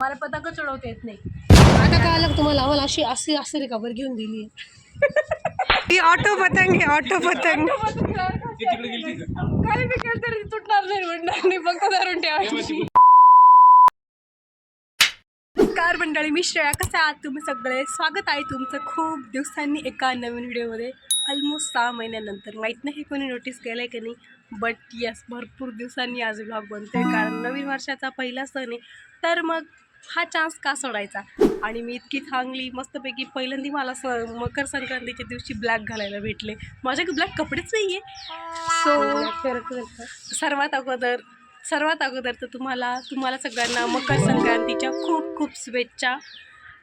मला पतंग चढवता येत नाही. आता काय आलं तुम्हाला? आम्हाला अशी अशी असे खबर घेऊन दिली ही ऑटो पतंग आहे ऑटो पतंग. काही तरी तुटणार नाही म्हणणार नाही फक्त धरून ठेवायची. नमस्कार मंडळी मी श्रेया. कसे आहात तुम्ही सगळे? स्वागत आहे तुमचं खूप दिवसांनी एका नवीन व्हिडिओमध्ये. ऑलमोस्ट सहा महिन्यानंतर. माहीत नाही कोणी नोटीस केलं आहे की नाही बट यस भरपूर दिवसांनी आज ब्लॉग बनतोय. कारण नवीन वर्षाचा पहिला सण आहे. तर मग हा चान्स का सोडायचा? आणि मी इतकी चांगली मस्तपैकी पहिल्यांदी मला स मकर संक्रांतीच्या दिवशी ब्लॅक घालायला भेटले. माझ्याकडे ब्लॅक कपडेच नाही आहे सो सर्वात अगोदर सर्वात अगोदर तर तुम्हाला तुम्हाला सगळ्यांना मकर संक्रांतीच्या खूप खूप शुभेच्छा.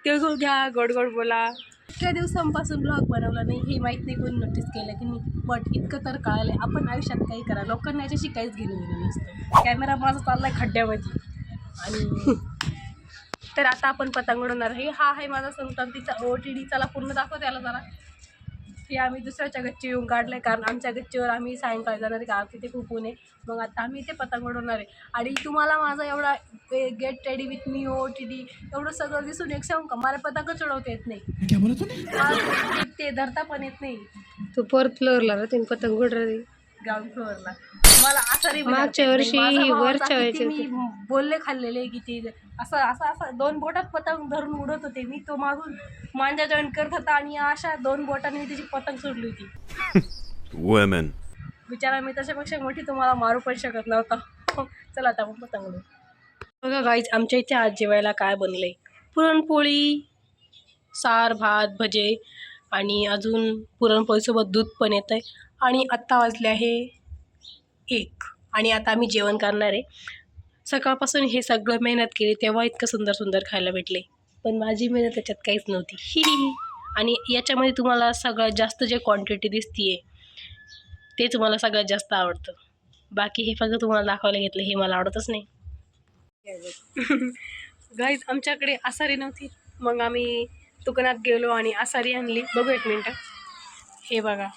तिळगुळ घ्या गोड गोड बोला. इतक्या दिवसांपासून ब्लॉग बनवला नाही हे माहीत नाही कोणी नोटीस केलं की नाही. बट इतकं तर कळलं आहे आपण आयुष्यात काही करा. लोकांना याच्याशी काहीच घेणं देणं नसतं. कॅमेरा माझा चालला आहे खड्ड्यामध्ये. आणि तर आता आपण पतंग उडवणार आहे. हा आहे माझा संक्रांतीचा ओ टी डी चला पूर्ण दाखव त्याला जरा. हे आम्ही दुसऱ्याच्या गच्ची येऊन काढलं आहे कारण आमच्या गच्चीवर आम्ही सायंकाळी जाणार आहे कारण तिथे खूप ऊन आहे. मग आता आम्ही इथे पतंग उडवणार आहे. आणि तुम्हाला माझा एवढा get ready with me O T D एवढं सगळं दिसून एक सांगू का? मला पतंग चढवता येत नाही. ते धरता पण येत नाही. तू परत फ्लोअरला राहते पतंग उड फ्लोअरला मला असं मागच्या वर्षी वरच्या मी बोलले खाल्लेले किती असं असं असं दोन बोटात पतंग धरून उडत होते. मी तो मागून मांजा जॉईन करत होता आणि अशा दोन बोटांनी मी त्याची पतंग सोडली होती. Women. बिचारा मी त्याच्यापेक्षा मोठी तुम्हाला मारू पण शकत नव्हता. चला आता आपण पतंग उडवू. बघा गाईज आमच्या इथे आज जेवायला काय बनलंय? पुरणपोळी सार भात भजे आणि अजून पुरणपोळीसोबत दूध पण येतं आहे आणि आत्ता वाजले आहे एक. आणि आता आम्ही जेवण करणार आहे. सकाळपासून हे सगळं मेहनत केली तेव्हा इतकं सुंदर सुंदर खायला भेटले. पण माझी मेहनत त्याच्यात काहीच नव्हती. ही आणि याच्यामध्ये तुम्हाला सगळ्यात जास्त जे क्वांटिटी दिसतीये ते तुम्हाला सगळ्यात जास्त आवडतं. बाकी हे फक्त तुम्हाला दाखवायला घेतलं हे मला आवडतच नाही. गाईज आमच्याकडे आसारी नव्हती. मग आम्ही दुकानात गेलो आणि आसारी आणली. बघू एक मिनटं. हे बघा.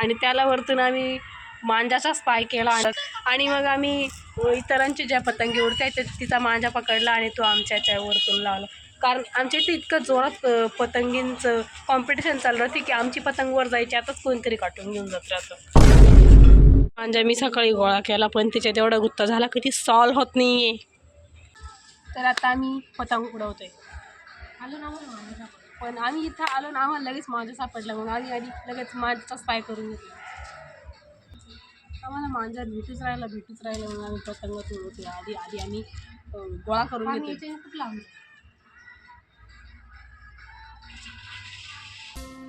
आणि त्याला वरतून आम्ही मांजाचा स्पाय केला. आणि मग आम्ही इतरांचे ज्या पतंगी उडताय ते तिचा मांजा पकडला आणि तो आमच्या वरतून लावला. कारण आमच्या इथे इतकं जोरात पतंगींचं कॉम्पिटिशन चाललं होती की आमची पतंग वर जायची आताच कोणतरी काटून घेऊन जात राहतं. मांजा मी सकाळी गोळा केला पण तिच्यात एवढा गुत्ता झाला की ती सॉल्व होत नाही आहे तर आता आम्ही पतंग उडवतोय. आलो ना पण आम्ही इथं आलो ना आम्हाला लगेच मांजा सापडला मग आम्ही आधी लगेच मांजाचा स्पाय करून घेतला. आम्हाला मांजा भेटूच राहिला भेटूच राहिला म्हणून आम्ही पतंग उडवतोय आधी आधी आम्ही गोळा करून घेतोय.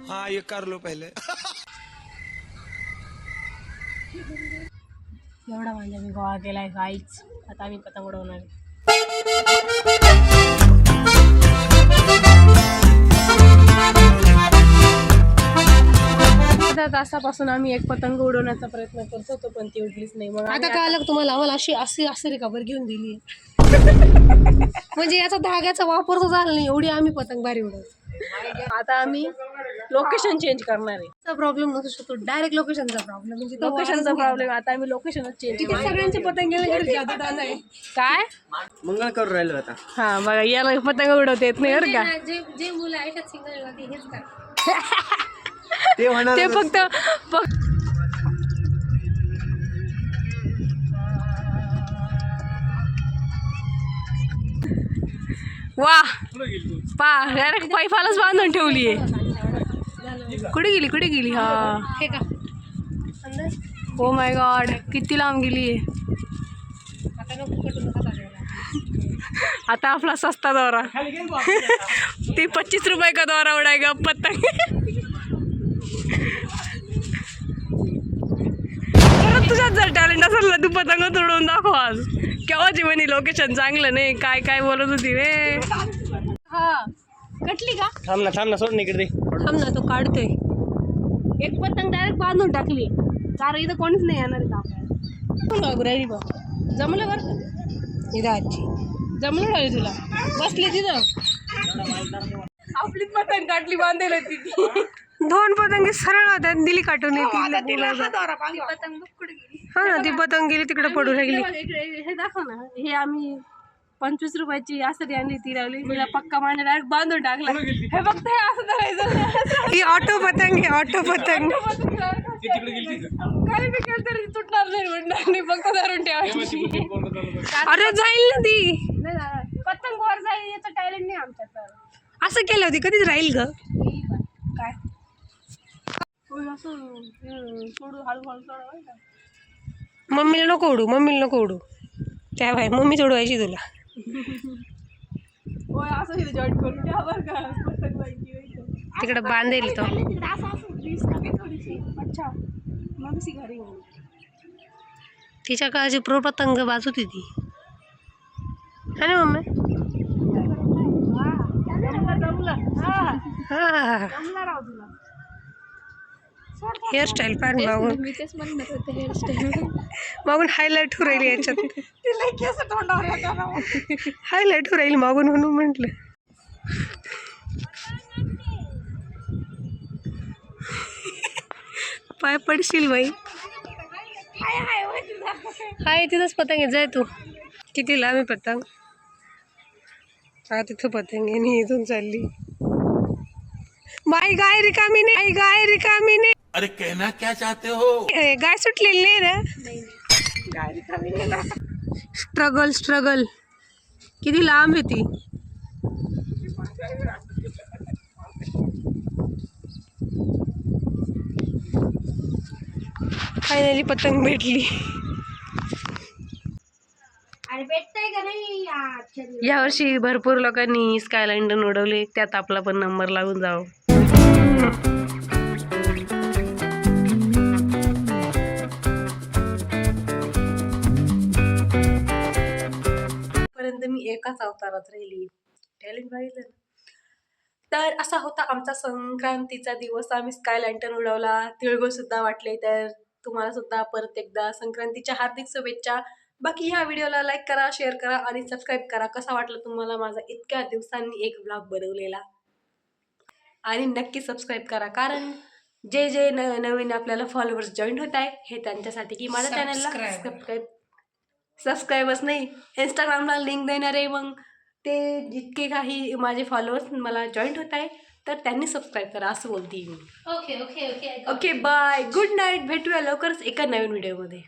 हाँ ये कर लो पहले. एवढा मांजा मी गोळा केलाय काहीच आता आम्ही पतंग उडवणार अर्ध्या तासापासून आम्ही एक पतंग उडवण्याचा प्रयत्न करत होतो पण ती उडलीच नाही. मग आता काय आलं तुम्हाला? आम्हाला अशी अशी असे खबर घेऊन दिली. म्हणजे याचा धाग्याचा वापर तर झाला नाही एवढी आम्ही पतंग भारी उडवतो आता आम्ही लोकेशन चेंज करणार आहे. प्रॉब्लेम नसू शकतो डायरेक्ट लोकेशनचा प्रॉब्लेम म्हणजे तो लोकेशनचा प्रॉब्लेम आता आम्ही लोकेशनच चेंज तिथे सगळ्यांचे पतंग गेले काय? मंगळ करू राहिलो आता. हा बघा याला पतंग उडवता येत नाही बरं का? जे जे मुलं आयुष्यात सिंगल ते हेच करतात. ते होणार ते फक्त फक्त वा. पा डायरेक्ट पाईपालाच बांधून ठेवली आहे कुठे गेली कुठे गेली? हा. हे का? अंदाज ओ माय गॉड किती लांब गेली आहे आता आपला सस्ता दौरा. ती पच्चीस रुपये का दौरा उडाएगा पतंग परत तुझ्यात जर टॅलेंट असेल ना तू पतंग तोडून दाखव आज केव्हाची म्हणे लोकेशन चांगलं नाही काय काय बोलत होती रे? हा. कटली का? थांब ना थांब ना सोड इकडे. थांब ना तो काढतोय. एक पतंग डायरेक्ट बांधून टाकली. कारण इथं कोणीच नाही येणार आपल्याला. बघू राहिली बघ? जमलं बरं? का इथं आजी. जमलं नाही तुला? बसली तिथं? आपली पतंग काढली बांधेल तिथे दोन पतंगी सरळ होत्या दिली काटून गेली हा ना ती पतंग गेली? तिकडे पडू लागली. हे दाखव ना हे आम्ही पंचवीस रुपयाची असं आणली ती लावली तिला पक्का माझ्या डायरेक्ट बांधून टाकला. हे फक्त हे असं धरायचं. ही ऑटो पतंग आहे ऑटो पतंग. काही बी केलं तरी तुटणार नाही म्हणणार नाही फक्त धरून ठेवायची. अरे जाईल ना ती. नाही जाणार. पतंग वर जाईल याचं टॅलेंट नाही आमच्यात. तर. असं केलं होती कधीच राहील ग काय होय, असं हं, सोडू हळूहळू सोडा बरं का. मम्मीला नको उडू मम्मीला नको उडू त्या बाय मम्मी सोडवायची तुला. तिकडे बांधेल तो. तिच्या काळजी प्रो पतंग बाजू ती. है ना मम्मी? हा. हा. जमलं राव तुला. हेअरस्टाईल पार मागून मी तेच म्हणत होते हेअरस्टाईल मागून हायलाईट होऊ राहिली याच्यात. तिला केस तोंडावर येतात राव. हायलाईट होऊ राहील मागून म्हणून म्हटलं. पाय पडशील बाई. हाय तिथंच पतंग आहे जाय तू. किती लांब आहे पतंग? हा तिथं पतंग आहे इथून चालली. बाई गाय रिकामी नाही गाय रिकामी नाही. अरे कहना क्या चाहते हो? ए, गाय सुटलेली नाही ना? स्ट्रगल स्ट्रगल किती लांब आहे ती. फायनली पतंग भेटली. यावर्षी भरपूर लोकांनी स्काय लँडन उडवले. त्यात आपला पण नंबर लागून जावं. एकाच अवतारात राहिली. टॅलेंट पाहिलं ना तर असा होता आमचा संक्रांतीचा दिवस. आम्ही स्काय लँटन उडवला. तिळगुळ सुद्धा वाटले. तर तुम्हाला सुद्धा परत एकदा संक्रांतीच्या हार्दिक शुभेच्छा. बाकी ह्या व्हिडिओला लाईक करा शेअर करा आणि सबस्क्राईब करा. कसा वाटला तुम्हाला माझा इतक्या दिवसांनी एक ब्लॉग बनवलेला? आणि नक्की सबस्क्राईब करा. कारण जे जे नवीन आपल्याला फॉलोअर्स जॉईन होत आहे हे त्यांच्यासाठी. की माझ्या चॅनलला सबस्क्राईब सबस्क्राईबर्स नाही इंस्टाग्रामला लिंक देणार आहे मग. ते जितके काही माझे फॉलोअर्स मला जॉईंट होत आहे तर त्यांनी सबस्क्राईब करा असं बोलते मी. Okay okay okay okay bye good night भेटूया लवकरच एका नवीन व्हिडिओमध्ये